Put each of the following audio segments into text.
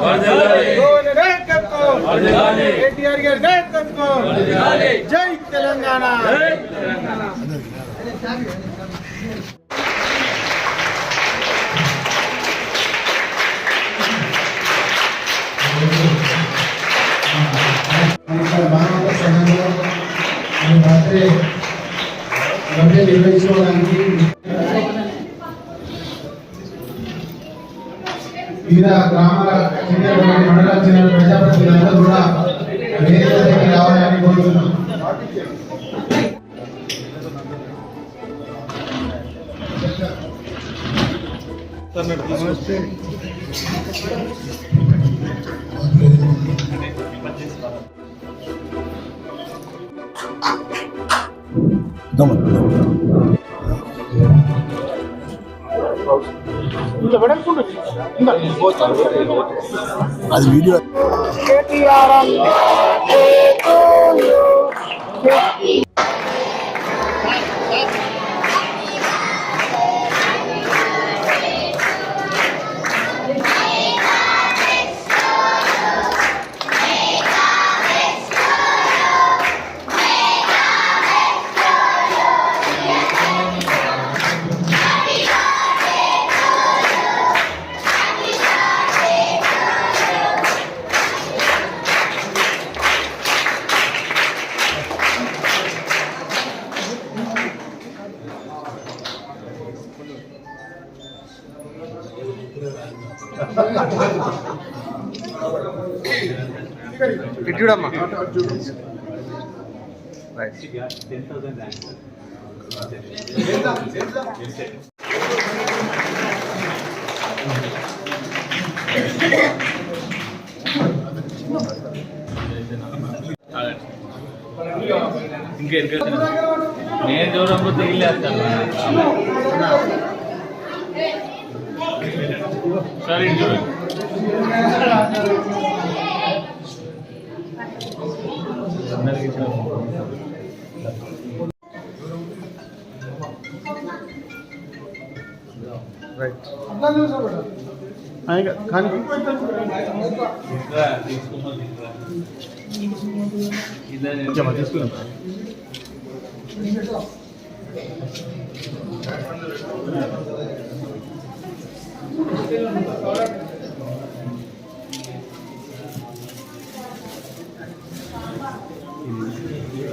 గోవింద నాయకత్వం కేటీఆర్ గారి నాయకత్వం జై తెలంగాణ ఇక్కడ మానవ సంఘంలో ఈ బర్త్డే బర్త్డే నిర్వహించుకోవడానికి వివిధ గ్రామాల చెందినటువంటి మండలాలకు చెందిన ప్రజాప్రతినిధులందరూ కూడా వేదిక దగ్గరికి రావాలని కోరుతున్నాం. అది వీడియో அது வீடியோ கேட்டிஆர்எம் దూరంలో తిరిగిలేస్తాను సరే చూడండి తీసుకున్నా తీసుకురా తీసుకున్నాం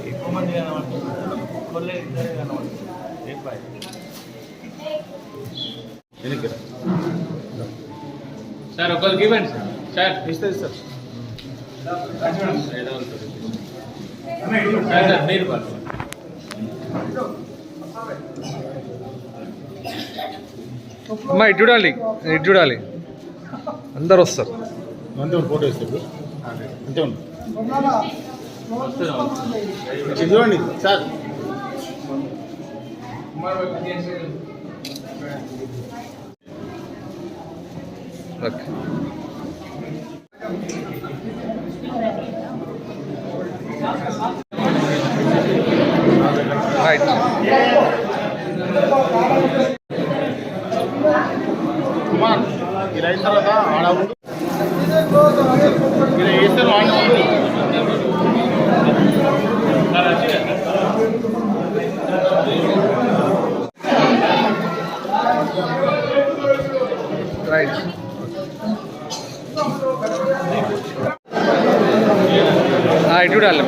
ఎక్కువ మంది కనబడుతుంది ఇద్దరే కనబడుతుంది ఏం పాయ్ సార్. ఒకరికి ఇవ్వండి సార్. సార్ ఇస్తుంది సార్. సార్ మీరు పట్టుకోండి అమ్మా ఇటు చూడాలి. ఇటు చూడాలి. అందరు వస్తారు. చూడండి సార్. ఓకే. రైట్ తర్వాత ఆడ సార్ వచ్చి రైట్ ఇటు చూడాలి.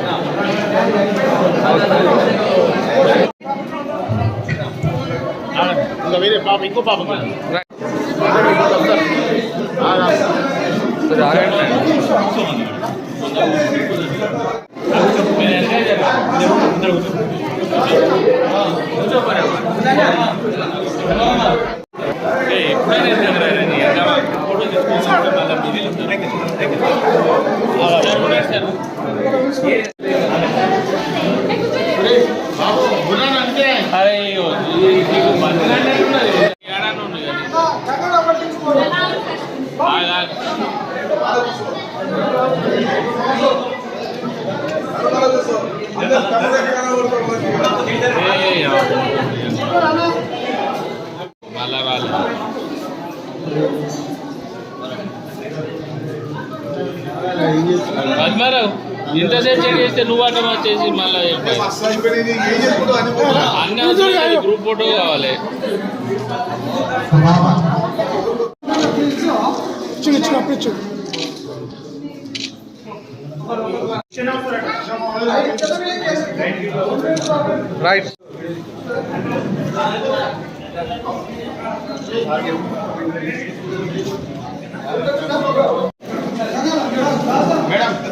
ఇంకా వేరే పాప ఇంకో పాప రైట్ ఆ, సరే ఆగండి మీరు ఇంతసేపు చెక్ చేస్తే నువ్వు అడ్డం వచ్చేసి మళ్ళీ అన్ని గ్రూప్ ఫోటో కావాలి. రైట్ మేడం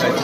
రైట్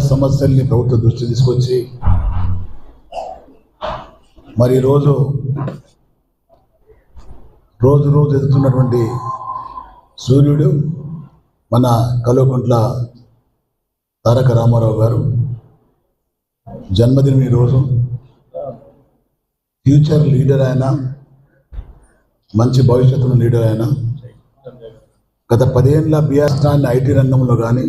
సమస్యల్ని ప్రభుత్వ దృష్టి తీసుకొచ్చి మరి ఈరోజు రోజు రోజు ఎదుగుతున్నటువంటి సూర్యుడు మన కల్వకుంట్ల తారక రామారావు గారు జన్మదినం ఈరోజు. ఫ్యూచర్ లీడర్ ఆయన మంచి భవిష్యత్తులో లీడర్ ఆయన. గత పదేళ్ళ బిఆర్స్టాన్ని ఐటీ రంగంలో కానీ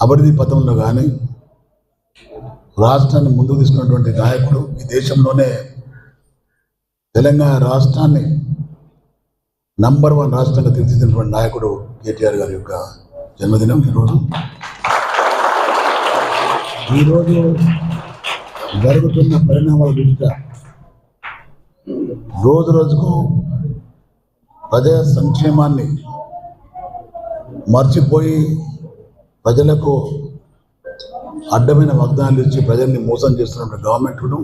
అభివృద్ధి పథంలో కానీ రాష్ట్రాన్ని ముందుకు తీసుకున్నటువంటి నాయకుడు ఈ దేశంలోనే తెలంగాణ రాష్ట్రాన్ని నంబర్ వన్ రాష్ట్రంగా తీర్చిదిద్దినటువంటి నాయకుడు కేటీఆర్ గారి యొక్క జన్మదినం ఈరోజు. ఈరోజు జరుగుతున్న పరిణామాల దృష్ట్యా రోజు రోజుకు ప్రజా సంక్షేమాన్ని మర్చిపోయి ప్రజలకు అడ్డమైన వాగ్దానాలు ఇచ్చి ప్రజల్ని మోసం చేస్తున్న గవర్నమెంట్ను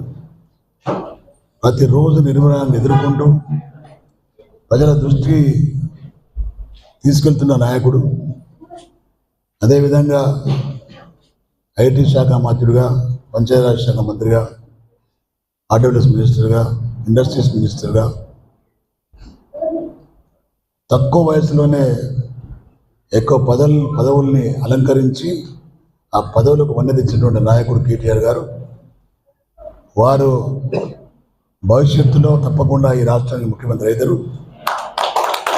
ప్రతిరోజు నిర్వహణను ఎదుర్కొంటూ ప్రజల దృష్టికి తీసుకెళ్తున్న నాయకుడు. అదేవిధంగా ఐటీ శాఖ మంత్రుడిగా పంచాయతీరాజ్ శాఖ మంత్రిగా ఆర్డబ్ల్యూఎస్ మినిస్టర్గా ఇండస్ట్రీస్ మినిస్టర్గా తక్కువ వయసులోనే ఎక్కువ పదవులు పదవుల్ని అలంకరించి ఆ పదవులకు వన్నె నాయకుడు కేటీఆర్ గారు. వారు భవిష్యత్తులో తప్పకుండా ఈ రాష్ట్రానికి ముఖ్యమంత్రి అవుతారు.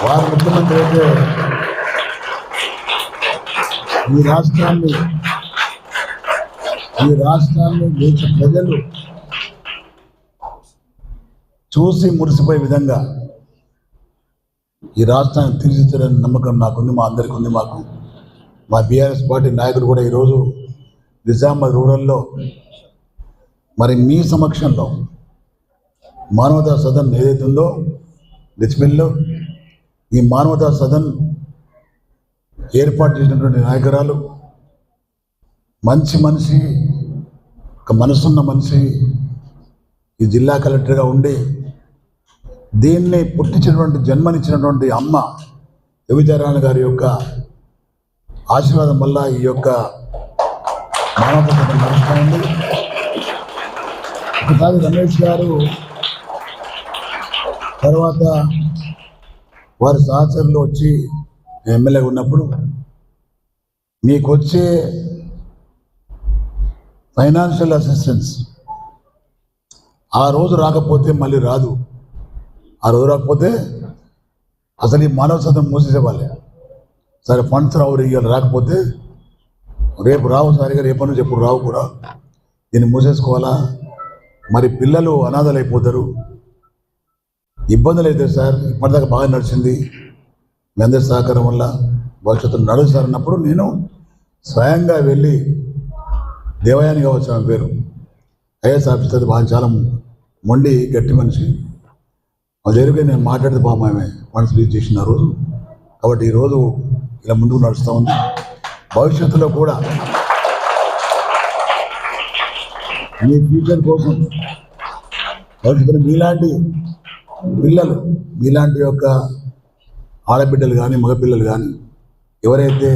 వారు ముఖ్యమంత్రి అయితే ఈ రాష్ట్రాన్ని ఈ రాష్ట్రాన్ని దేశ ప్రజలు చూసి మురిసిపోయే విధంగా ఈ రాష్ట్రాన్ని తీర్చిదిద్దరని నమ్మకం నాకుంది మా అందరికీ ఉంది మాకు. మా బీఆర్ఎస్ పార్టీ నాయకుడు కూడా ఈరోజు నిజామాబాద్ రూరల్లో మరి మీ సమక్షంలో మానవతా సదన్ ఏదైతే ఉందో డిస్మిల్లో ఈ మానవతా సదన్ ఏర్పాటు చేసినటువంటి నాయకురాలు మంచి మనిషి ఒక మనసున్న మనిషి ఈ జిల్లా కలెక్టర్గా ఉండి దీన్ని పుట్టించినటువంటి జన్మనిచ్చినటువంటి అమ్మ యువజరాణి గారి యొక్క ఆశీర్వాదం వల్ల ఈ యొక్క మానవత నడుస్తుంది ఒకసారి రమేష్ గారు తర్వాత వారి సహచరులు వచ్చి ఎమ్మెల్యే ఉన్నప్పుడు మీకు వచ్చే ఫైనాన్షియల్ అసిస్టెన్స్ ఆ రోజు రాకపోతే మళ్ళీ రాదు. ఆ రోజు రాకపోతే అసలు ఈ మానవ శాతం మూసేసేవాళ్ళే. సరే ఫండ్స్ రావు ఇవాళ రాకపోతే రేపు రావు సరిగా రేపటి నుంచి ఎప్పుడు రావు కూడా దీన్ని మూసేసుకోవాలా? మరి పిల్లలు అనాథలు అయిపోతారు ఇబ్బందులు అవుతాయి సార్ ఇప్పటిదాకా బాగా నడిచింది. మీ అందరి సహకారం వల్ల భవిష్యత్తులో నడుసు సార్ అన్నప్పుడు నేను స్వయంగా వెళ్ళి దేవయాని కావచ్చు ఆమె పేరు ఐఎస్ ఆఫీసర్ బాగా చాలా మొండి గట్టి మనిషి. అది జరిగి నేను మాట్లాడితే బాబు ఆమె మనసు రిలీజ్ చేసిన రోజు. కాబట్టి ఈరోజు ఇలా ముందుకు నడుస్తూ ఉంది. భవిష్యత్తులో కూడా మీ ఫ్యూచర్ కోసం భవిష్యత్తులో మీలాంటి పిల్లలు మీలాంటి యొక్క ఆడబిడ్డలు కానీ మగపిల్లలు కానీ ఎవరైతే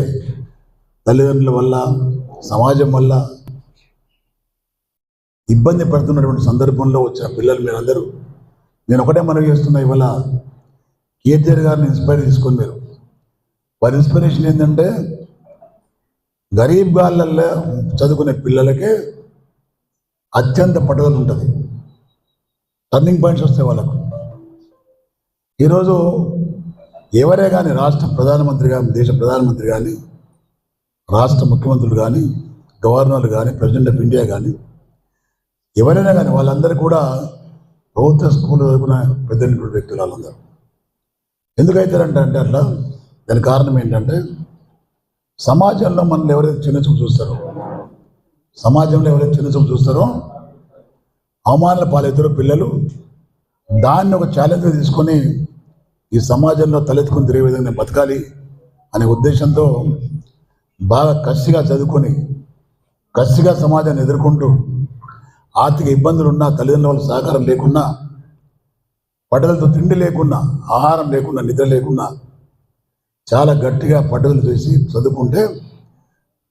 తల్లిదండ్రుల వల్ల సమాజం వల్ల ఇబ్బంది పడుతున్నటువంటి సందర్భంలో వచ్చిన పిల్లలు మీరందరూ నేను ఒకటే మనవి చేస్తున్నా ఇవాళ కేటీఆర్ గారిని ఇన్స్పైర్ తీసుకొని మీరు. వారి ఇన్స్పిరేషన్ ఏంటంటే గరీబ్ గాళ్ళల్లో చదువుకునే పిల్లలకే అత్యంత పట్టుదల ఉంటుంది. టర్నింగ్ పాయింట్స్ వస్తాయి వాళ్ళకు. ఈరోజు ఎవరే కానీ రాష్ట్ర ప్రధానమంత్రి కానీ దేశ ప్రధానమంత్రి కానీ రాష్ట్ర ముఖ్యమంత్రులు కానీ గవర్నర్లు కానీ ప్రెసిడెంట్ ఆఫ్ ఇండియా కానీ ఎవరైనా కానీ వాళ్ళందరూ కూడా ప్రభుత్వ స్కూల్ చదువుకున్న పెద్ద వ్యక్తులు వాళ్ళందరూ ఎందుకైతారంటే అంటే అట్లా దాని కారణం ఏంటంటే సమాజంలో మనల్ని ఎవరైతే చిన్న చూపు చూస్తారో సమాజంలో ఎవరైతే చిన్న చూపు చూస్తారో అవమానాల పాలవుతారో పిల్లలు దాన్ని ఒక ఛాలెంజ్గా తీసుకొని ఈ సమాజంలో తలెత్తుకుని తిరిగే విధంగా బతకాలి అనే ఉద్దేశంతో బాగా కసిగా చదువుకొని కసిగా సమాజాన్ని ఎదుర్కొంటూ ఆర్థిక ఇబ్బందులు ఉన్నా తల్లిదండ్రుల వాళ్ళ సహకారం లేకున్నా పట్టుదలతో తిండి లేకున్నా ఆహారం లేకున్నా నిద్ర లేకున్నా చాలా గట్టిగా పట్టుదల చేసి చదువుకుంటే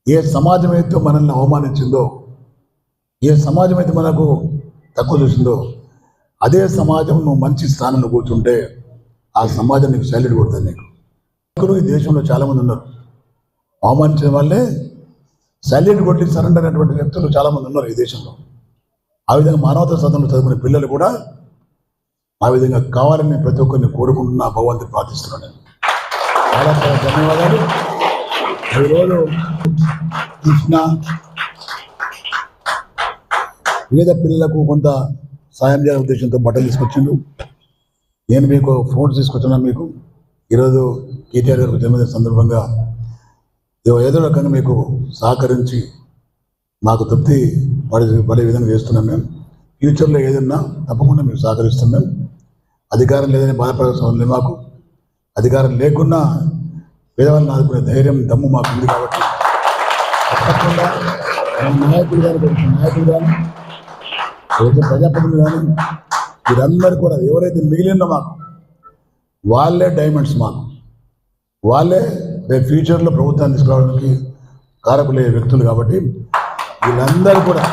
ఏ సమాజం అయితే మనల్ని అవమానించిందో ఏ సమాజం అయితే మనకు తక్కువ చూసిందో అదే సమాజం నువ్వు మంచి స్థానంలో కూర్చుంటే ఆ సమాజం నీకు సైలెంట్ కొడుతుంది నీకు. ఈ దేశంలో చాలామంది ఉన్నారు. అవమానించిన వాళ్ళే సైలెంట్ కొట్టి సరెండర్ అనేటువంటి వ్యక్తులు చాలామంది ఉన్నారు ఈ దేశంలో. ఆ విధంగా మానవతా సదనంలో చదువుకునే పిల్లలు కూడా ఆ విధంగా కావాలని ప్రతి ఒక్కరిని కోరుకుంటున్నా భగవంతుని ప్రార్థిస్తున్నాను చాలా చాలా ధన్యవాదాలు. ఈరోజు కృష్ణ పేద పిల్లలకు కొంత సాయం చేయాలనే ఉద్దేశంతో బట్టలు తీసుకొచ్చిండు. నేను మీకు ఫోన్ తీసుకొచ్చిన మీకు. ఈరోజు కేటీఆర్ గారు జన్మదిన సందర్భంగా ఏదో ఏదో రకంగా మీకు సహకరించి మాకు తృప్తి పడే పడే విధంగా చేస్తున్నాం మేము. ఫ్యూచర్లో ఏదన్నా తప్పకుండా మేము సహకరిస్తాం మేము. అధికారం లేదని బాధపడాల్సిన లేదు మాకు. అధికారం లేకున్నా పేదవాళ్ళని ఆదుకునే ధైర్యం దమ్ము మాకు ఉంది కాబట్టి. తప్పకుండా నాయకులు కానీ నాయకులు కానీ ఎవరైతే ప్రజాప్రతినిధులు కానీ వీరందరూ కూడా ఎవరైతే మిగిలిన మాకు వాళ్ళే డైమండ్స్ మాకు. వాళ్ళే రేపు ఫ్యూచర్లో ప్రభుత్వాన్ని తీసుకురావడానికి కారకులే వ్యక్తులు కాబట్టి వీళ్ళందరూ కూడా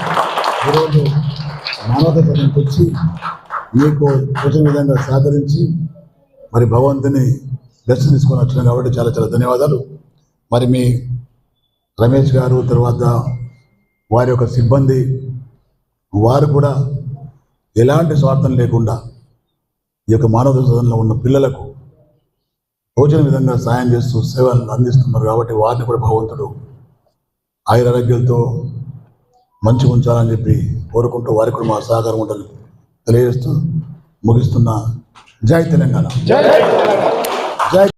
ఈరోజు మానవత పదంకి వచ్చి మీకు వచ్చిన విధంగా సహకరించి మరి భగవంతుని దర్శనం తీసుకొని వచ్చినాం కాబట్టి చాలా చాలా ధన్యవాదాలు. మరి మీ రమేష్ గారు తర్వాత వారి యొక్క సిబ్బంది వారు కూడా ఎలాంటి స్వార్థం లేకుండా ఈ యొక్క మానవ సదనంలో ఉన్న పిల్లలకు తోచిన విధంగా సాయం చేస్తూ సేవలను అందిస్తున్నారు కాబట్టి వారిని కూడా భగవంతుడు ఆయురారోగ్యాలతో మంచిగా ఉంచాలని చెప్పి కోరుకుంటూ వారికి కూడా మా సహకారం ఉండాలని తెలియజేస్తూ ముగిస్తున్న. జై తెలంగాణ. జై